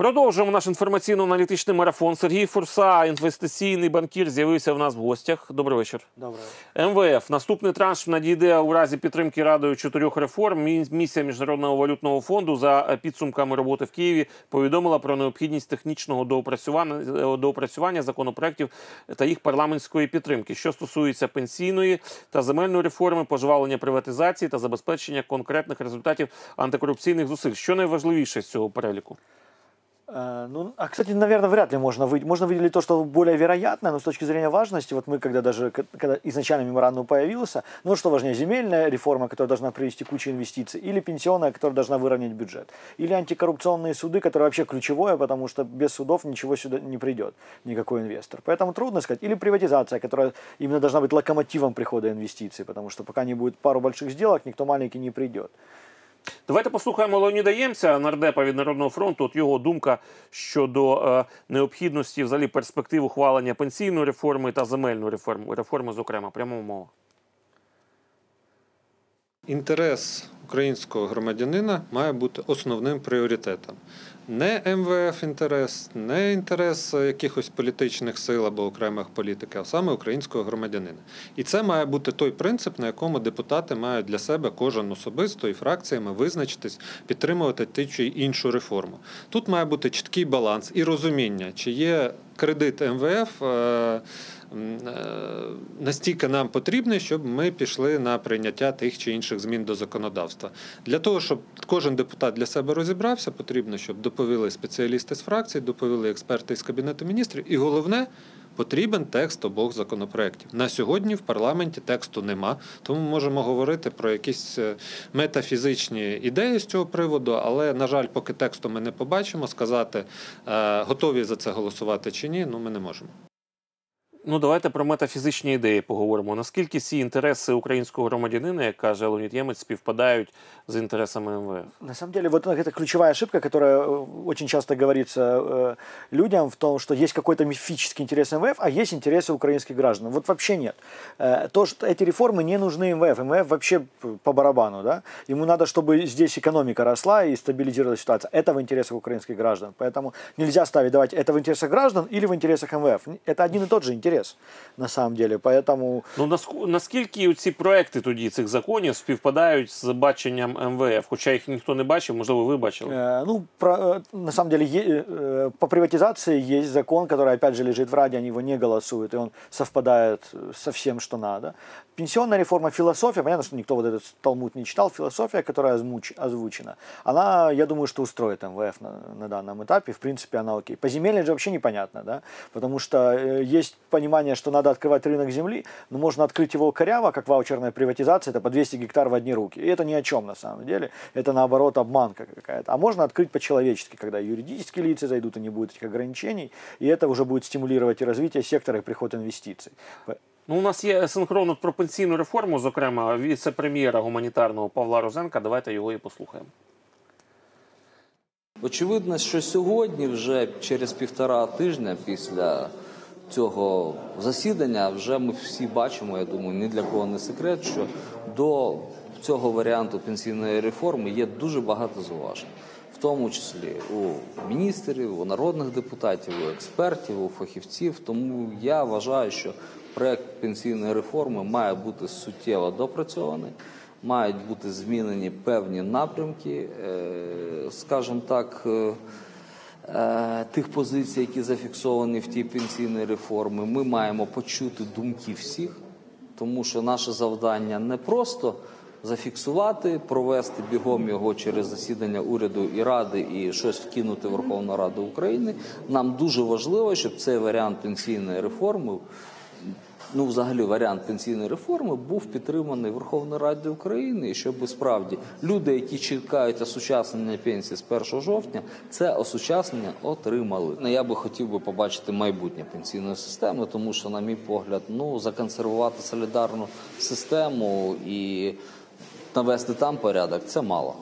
Продовжуємо наш інформаційно-аналітичний марафон. Сергій Фурса, інвестиційний банкір, з'явився в нас в гостях. Добрий вечір. Добре. МВФ. Наступний транш надійде у разі підтримки радою чотирьох реформ. Місія Міжнародного валютного фонду за підсумками роботи в Києві повідомила про необхідність технічного доопрацювання, е, доопрацювання законопроєктів та їх парламентської підтримки, що стосується пенсійної та земельної реформи, пожвалення приватизації та забезпечення конкретних результатів антикорупційних зусиль. Що найважливіше з цього переліку? Э, Ну, а, кстати, наверное, вряд ли можно выделить. Можно выделить то, что более вероятно, но с точки зрения важности, вот мы, когда даже, когда изначально меморандум появился, ну, что важнее, земельная реформа, которая должна привести кучу инвестиций, или пенсионная, которая должна выровнять бюджет, или антикоррупционные суды, которые вообще ключевое, потому что без судов ничего сюда не придет, никакой инвестор. Поэтому трудно сказать. Или приватизация, которая именно должна быть локомотивом прихода инвестиций, потому что пока не будет пару больших сделок, никто маленький не придет. Давайте послухаємо Леоніда Ємця, нардепа від Народного фронту. От його думка щодо е, необхідності взагалі перспектив ухвалення пенсійної реформи та земельної реформи, реформи, зокрема, прямо мова. Інтерес українського громадянина має бути основним пріоритетом. Не МВФ інтерес, не інтерес якихось політичних сил або окремих політиків, а саме українського громадянина. І це має бути той принцип, на якому депутати мають для себе кожен особисто і фракціями визначитись, підтримувати ту чи іншу реформу. Тут має бути чіткий баланс і розуміння, чи є кредит МВФ. е, е, настільки нам потрібний, щоб ми пішли на прийняття тих чи інших змін до законодавства. Для того, щоб кожен депутат для себе розібрався, потрібно, щоб доповіли спеціалісти з фракцій, доповіли експерти з кабінету міністрів. І головне. Потрібен текст обох законопроєктів. На сьогодні в парламенті тексту нема, тому ми можемо говорити про якісь е, метафізичні ідеї з цього приводу, але, на жаль, поки тексту ми не побачимо, сказати, е, готові за це голосувати чи ні, ну ми не можемо. Ну, давайте про метафізичні ідеї поговоримо. Наскільки ці інтереси українського громадянина, як каже Леонід Ємець, співпадають з інтересами МВФ? На самом деле, вот это ключевая ошибка, которая э, очень часто говорится э, людям в том, что есть какой-то мифический интерес МВФ, а есть интересы украинских граждан. Вот вообще нет. Э, То, что эти реформы не нужны МВФ. МВФ вообще п- по барабану, да? Ему надо, чтобы здесь экономика росла и стабилизировалась ситуация. Это в интересах украинских граждан. Поэтому нельзя ставить, давайте, это в интересах граждан или в интересах МВФ. Это один и тот же интерес, на самом деле. Поэтому Ну наску- наскільки ці проекти тоді цих законів співпадають з баченням МВФ? Хоча їх ніхто не бачив, можливо, ви бачили. Э, Ну, про, э, на самом деле, е- э, по приватизации есть закон, который, опять же, лежит в Раде, они его не голосуют, и он совпадает э, со всем, что надо. Пенсионная реформа, философия, понятно, что никто вот этот Талмуд не читал, философия, которая озвуч- озвучена, она, я думаю, что устроит МВФ на, на данном этапе, в принципе, она окей. По земельной же вообще непонятно, да, потому что э, есть понимание, что надо открывать рынок земли, но можно открыть его коряво, как ваучерная приватизация, это по 200 гектар в одни руки, и это ни о чем на самом деле, это наоборот обманка какая-то. А можно открыть по-человечески, когда юридические лица зайдут, и не будет этих ограничений, и это уже будет стимулировать и развитие сектора, и приход инвестиций. По- Ну, у нас є синхрон от про пенсійну реформу, зокрема, віце-прем'єра гуманітарного Павла Розенка. Давайте його і послухаємо. Очевидно, що сьогодні, вже через півтора тижня після цього засідання, вже ми всі бачимо, я думаю, ні для кого не секрет, що до цього варіанту пенсійної реформи є дуже багато зауважень, в тому числі у міністрів, у народних депутатів, у експертів, у фахівців. Тому я вважаю, що проект пенсійної реформи має бути суттєво допрацьований мають бути змінені певні напрямки, е, скажімо так, е, тих позицій, які зафіксовані в тій пенсійній реформі. Ми маємо почути думки всіх, тому що наше завдання не просто зафіксувати, провести бігом його через засідання уряду і ради і щось вкинути в Верховну Раду України. Нам дуже важливо, щоб цей варіант пенсійної реформи ну, взагалі, варіант пенсійної реформи був підтриманий Верховною Радою України, щоб справді люди, які чекають осучаснення пенсії з 1 жовтня, це осучаснення отримали. Ну, Я би хотів би побачити майбутнє пенсійної системи, тому що, на мій погляд, ну законсервувати солідарну систему і навести там порядок це мало.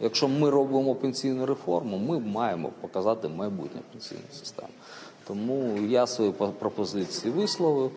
Якщо ми робимо пенсійну реформу, ми маємо показати майбутнє пенсійної системи. Тому я свою пропозицію висловив.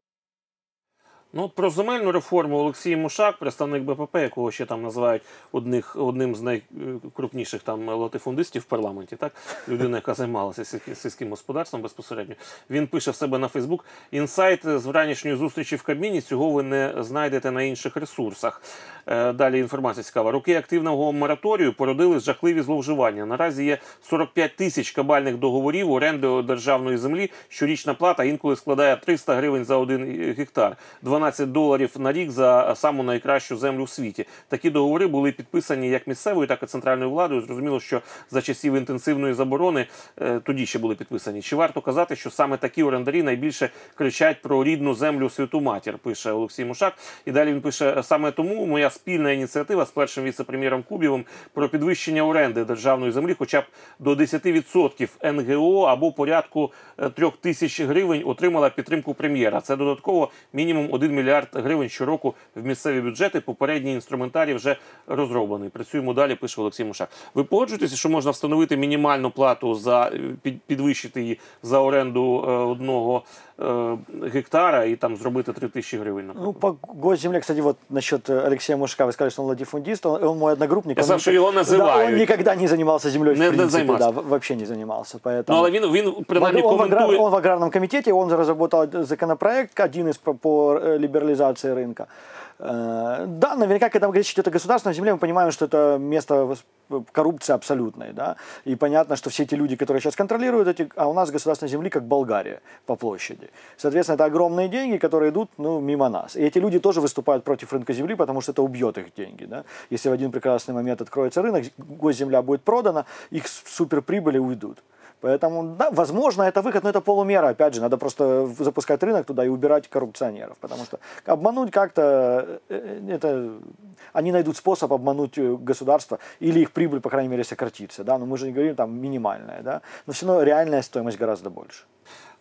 Ну, про земельну реформу Олексій Мушак, представник БПП, якого ще там називають одних, одним з найкрупніших там латифундистів в парламенті, так? Людина, яка займалася сільським- господарством безпосередньо. Він пише в себе на Фейсбук: інсайт з вранішньої зустрічі в Кабміні. Цього ви не знайдете на інших ресурсах. Е, Далі інформація цікава. Роки активного мораторію породили жахливі зловживання. Наразі є 45 тисяч кабальних договорів оренди державної землі. Щорічна плата інколи складає 300 гривень за один гектар, 12 доларів на рік за саму найкращу землю в світі. Такі договори були підписані як місцевою, так і центральною владою. Зрозуміло, що за часів інтенсивної заборони е, тоді ще були підписані. Чи варто казати, що саме такі орендарі найбільше кричать про рідну землю святу матір? Пише Олексій Мушак. І далі він пише: саме тому моя спільна ініціатива з першим віце-прем'єром Кубівим про підвищення оренди державної землі, хоча б до 10% НГО або порядку е, трьох тисяч гривень отримала підтримку прем'єра. Це додатково мінімум 1 мільярд гривень щороку в місцеві бюджети. Попередній інструментарій вже розроблений. Працюємо далі. Пише Олексій Мушак. Ви погоджуєтеся, що можна встановити мінімальну плату за е, під- підвищити її за оренду е, одного е, гектара і там зробити 3 тисячі гривень? наприклад? Ну, по госземле, кстати, вот насчет э, Алексея Мушка, вы сказали, что он латифундист, он, он мой одногруппник. Я он сказал, ник- что его Да, называют. он никогда не занимался землей, Не- в не принципе, занимался. да, в- вообще не занимался, поэтому... Ну, але він він принаймні он, в аграр- коментує. он в аграрном комитете, он разработал законопроект, один из по, по э, либерализации рынка. Э, Да, наверняка, когда речь идет о государственной земле, мы понимаем, что это место коррупции абсолютной, да, и понятно, что все эти люди, которые сейчас контролируют эти, а у нас государственной земли как Болгария по площади. Соответственно, это огромные деньги, которые идут, ну, мимо нас. И эти люди тоже выступают против рынка земли, потому что это убьет их деньги, да. Если в один прекрасный момент откроется рынок, госземля будет продана, их суперприбыли уйдут. Поэтому, да, возможно, это выход, но это полумера. Опять же, надо просто запускать рынок туда и убирать коррупционеров. Потому что обмануть как-то, э, это, они найдут способ обмануть э, государство или их прибыль, по крайней мере, сократится. Да? Но мы же не говорим там минимальная. Да? Но все равно реальная стоимость гораздо больше.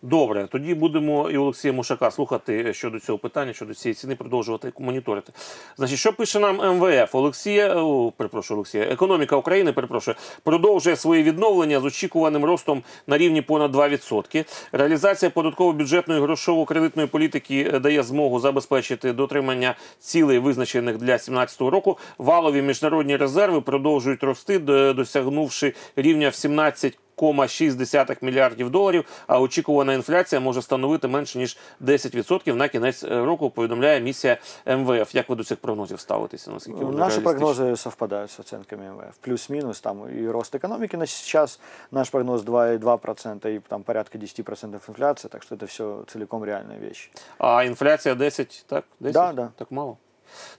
Добре, тоді будемо і Олексія Мушака слухати щодо цього питання, щодо цієї ціни, продовжувати моніторити. Значить, що пише нам МВФ? Олексія, о, перепрошую, Олексія, економіка України, перепрошую, продовжує своє відновлення з очікуваним ростом на рівні понад 2%. Реалізація податково-бюджетної грошово-кредитної політики е, дає змогу забезпечити дотримання цілей, визначених для 2017 року. Валові міжнародні резерви продовжують рости, досягнувши рівня в 17 1,6 мільярдів доларів, а очікувана інфляція може становити менше ніж 10% на кінець е, року. Повідомляє місія МВФ. Як ви до цих прогнозів ставитеся? Наскільки вони Наши реалістичні? прогнозы совпадают с оценками МВФ. Плюс-минус там и рост экономики на сейчас. Наш прогноз 2,2% и там порядка 10% инфляции. Так что это все целиком реальные вещи. А інфляція 10, так? 10? Да, да. Так мало.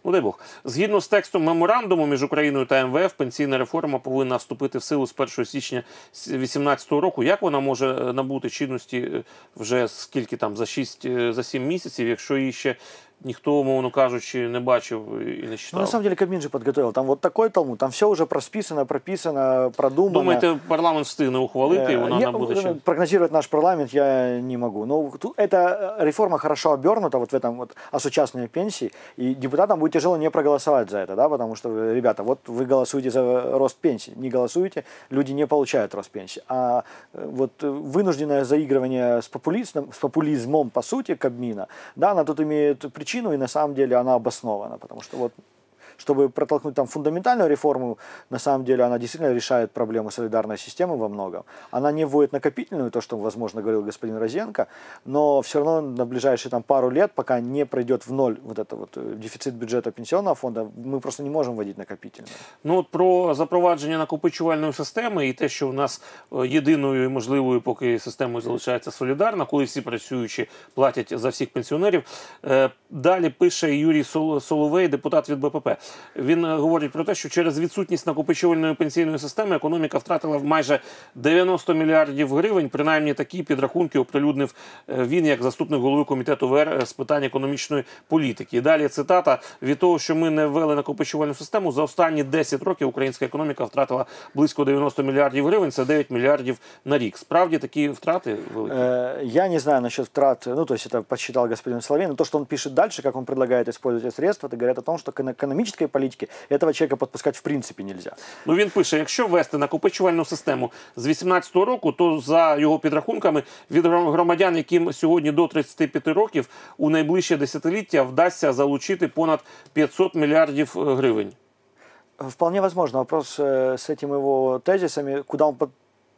Ну, дай Бог. Згідно з текстом меморандуму між Україною та МВФ, пенсійна реформа повинна вступити в силу з 1 січня 2018 року. Як вона може е, набути чинності е, вже скільки там за 6, е, за 7 місяців, якщо її ще ніхто, умовно кажучи, не бачив і не Ну, читав? на самом деле, Кабмин же подготовил. Там вот такой талмуд, там все уже просписано, прописано, продумано. Думаєте, парламент встигне ухвалити, і Э, вона я- набуде э, чи? Прогнозировать наш парламент я не могу. Но ту- эта э, реформа хорошо обернута вот в этом вот осучастной пенсии, и депутатам будет тяжело не проголосовать за это, да, потому что, э, ребята, вот вы голосуете за рост пенсии, не голосуете, люди не получают рост пенсии. А э, вот э, вынужденное заигрывание с, популизмом, с популизмом, по сути, Кабмина, да, она тут имеет причину, и на самом деле она обоснована, потому что вот чтобы протолкнуть там фундаментальную реформу, на самом деле она действительно решает проблему солидарной системы во многом. Она не вводит накопительную, то, что, возможно, говорил господин Розенко, но все равно на ближайшие там, пару лет, пока не пройдет в ноль вот это вот э, дефицит бюджета пенсионного фонда, мы просто не можем вводить накопительную. Ну от про запровадження накопичувальної системи і те, що в нас е, єдиною і можливою поки системою залишається солідарна, коли всі працюючі платять за всіх пенсіонерів. Е, Далі пише Юрій Сол- Соловей, депутат від БПП. Він е, говорить про те, що через відсутність накопичувальної пенсійної системи економіка втратила майже 90 мільярдів гривень. Принаймні такі підрахунки оприлюднив е, він як заступник голови комітету ВР з питань економічної політики. І далі цитата від того, що ми не ввели накопичувальну систему за останні 10 років українська економіка втратила близько 90 мільярдів гривень. Це 9 мільярдів на рік. Справді такі втрати великі. Э, Я не знаю насчет втрат, ну, то есть это подсчитал господин Соловей, но то, что он пишет дальше, как он предлагает использовать эти средства, это говорит о том, что эко- экономическая экономической политики, этого человека подпускать в принципе нельзя. Ну він пише: якщо ввести накопичувальну систему з 18-го року, то за його підрахунками від гром- громадян, яким сьогодні до 35 років, у найближче десятиліття вдасться залучити понад 500 мільярдів е, гривень. Вполне возможно. Вопрос э, с этими его тезисами, куда он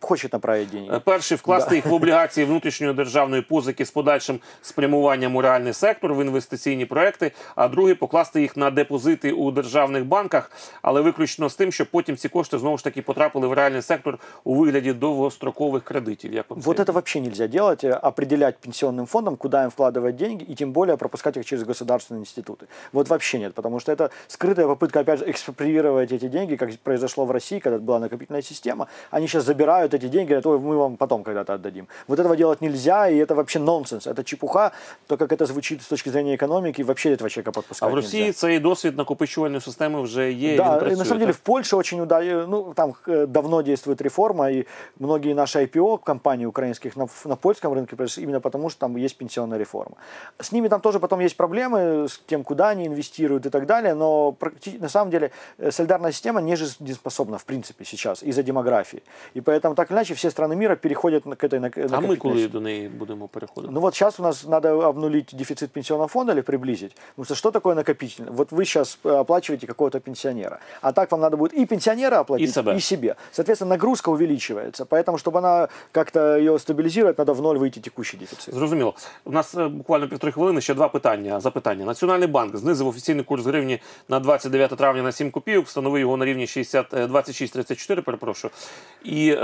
под- хочет направить деньги. Е, Перший вкласти їх в облігації внутрішньої державної позики з подальшим спрямуванням у реальний сектор в інвестиційні проекти, а другий покласти їх на депозити у державних банках, але виключно з тим, щоб потім ці кошти знову ж таки потрапили в реальний сектор у вигляді довгострокових кредитів. Як вам Вот це? это вообще нельзя делать, э, определять пенсионным фондам, куда им вкладывать деньги, и тем более пропускать их через государственные институты. Вот вообще нет, потому что это скрытая попытка, опять же, экспроприировать эти деньги, как произошло в России, когда была накопительная система. Они сейчас забирают эти деньги, говорят, ой, мы вам потом когда-то отдадим. Вот этого делать нельзя, и это вообще нонсенс, это чепуха, то, как это звучит с точки зрения экономики, вообще этого человека А подпускать в Росії нельзя. цей досвід накопичувальної системи вже є. Да, він и працює, на самом деле так? в Польше очень удачно, ну там э, давно действует реформа, и многие наши IPO компаний украинских на, на польском рынке произошли именно потому, что там есть пенсионная реформа. С ними там тоже потом есть проблемы с тем, куда они инвестируют и так далее, но практи- на самом деле э, солидарная система не жизнеспособна в принципе сейчас из-за демографии. И поэтому так или иначе все страны мира переходят на- к этой нак- А ми накопительной коли до неї будемо переходити? ну вот сейчас у нас надо обнулить дефицит пенсионного фонда или приблизить. Потому что что такое накопительный? Вот вы сейчас оплачиваете какого-то пенсионера, а так вам надо будет и пенсионера оплатить, И себя. себе. Соответственно, нагрузка увеличивается. Поэтому, чтобы она как-то ее стабилизировать, надо в ноль выйти текущий дефицит. Зрозуміло. У нас е, буквально півтори хвилини. Ще два питання. Запитання. Національний банк знизив офіційний курс гривні на 29 травня на 7 копійок, встановив його на рівні 60, е, 26,34, перепрошую, і е,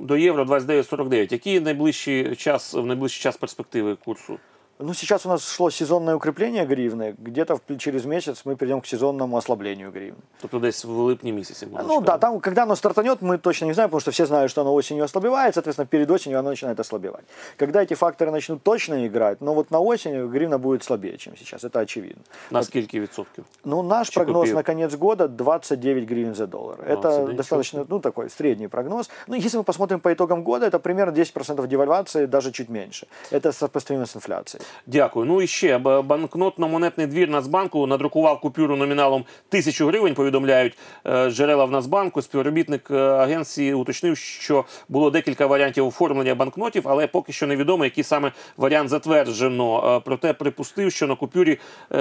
до євро 29,49. Які найближчий час, в найближчий час перспективи курсу? Ну, сейчас у нас шло сезонное укрепление гривны. Где-то в- через месяц мы перейдем к сезонному ослаблению гривны. Тобто десь в липні місяці. можна Ну да, сказати. там, когда оно стартанет, мы точно не знаем, потому что все знают, что оно осенью ослабевает, соответственно, перед осенью оно начинает ослабевать. Когда эти факторы начнут точно играть, но вот на осень гривна будет слабее, чем сейчас, это очевидно. На скільки відсотків? Ну, наш Чи прогноз копеек? на конец года 29 гривен за доллар. 29, Это достаточно, ну, такой средний прогноз. Ну, если мы посмотрим по итогам года, это примерно 10% девальвации, даже чуть меньше. Это сопоставимо с инфляцией. Дякую. Ну і ще банкнотно-монетний двір Нацбанку надрукував купюру номіналом тисячу гривень. Повідомляють е, джерела в Нацбанку. Співробітник е, агенції уточнив, що було декілька варіантів оформлення банкнотів, але поки що невідомо, який саме варіант затверджено. Е, Проте припустив, що на купюрі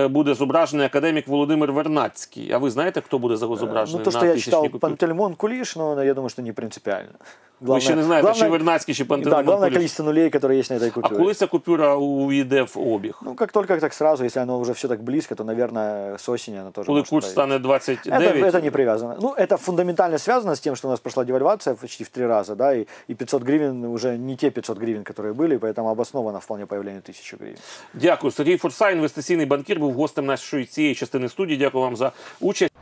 буде зображений академік Володимир Вернацький. А ви знаєте, хто буде зображений Ну, то, на я купюрі? Пантелеймон Кулиш, но я думаю, что не принципиально. Ви ще не знаєте, чи Вернацький, чи Да, Пантелеймон главное Куліш? количество нулей, которые есть на этой А коли ця купюра увійде в обіг? Ну, как только так сразу, если оно уже все так близко, то, наверное, с осени оно тоже Коли может курс появиться. стане Это, 29? это не привязано. Ну, это фундаментально связано с тем, что у нас прошла девальвация почти в три раза, да, и, и 500 гривен уже не те 500 гривен, которые были, поэтому обосновано вполне появление 1000 гривен. Дякую. Сергій Фурса, інвестиційний банкір, був гостем нашої цієї частини студії. Дякую вам за участь.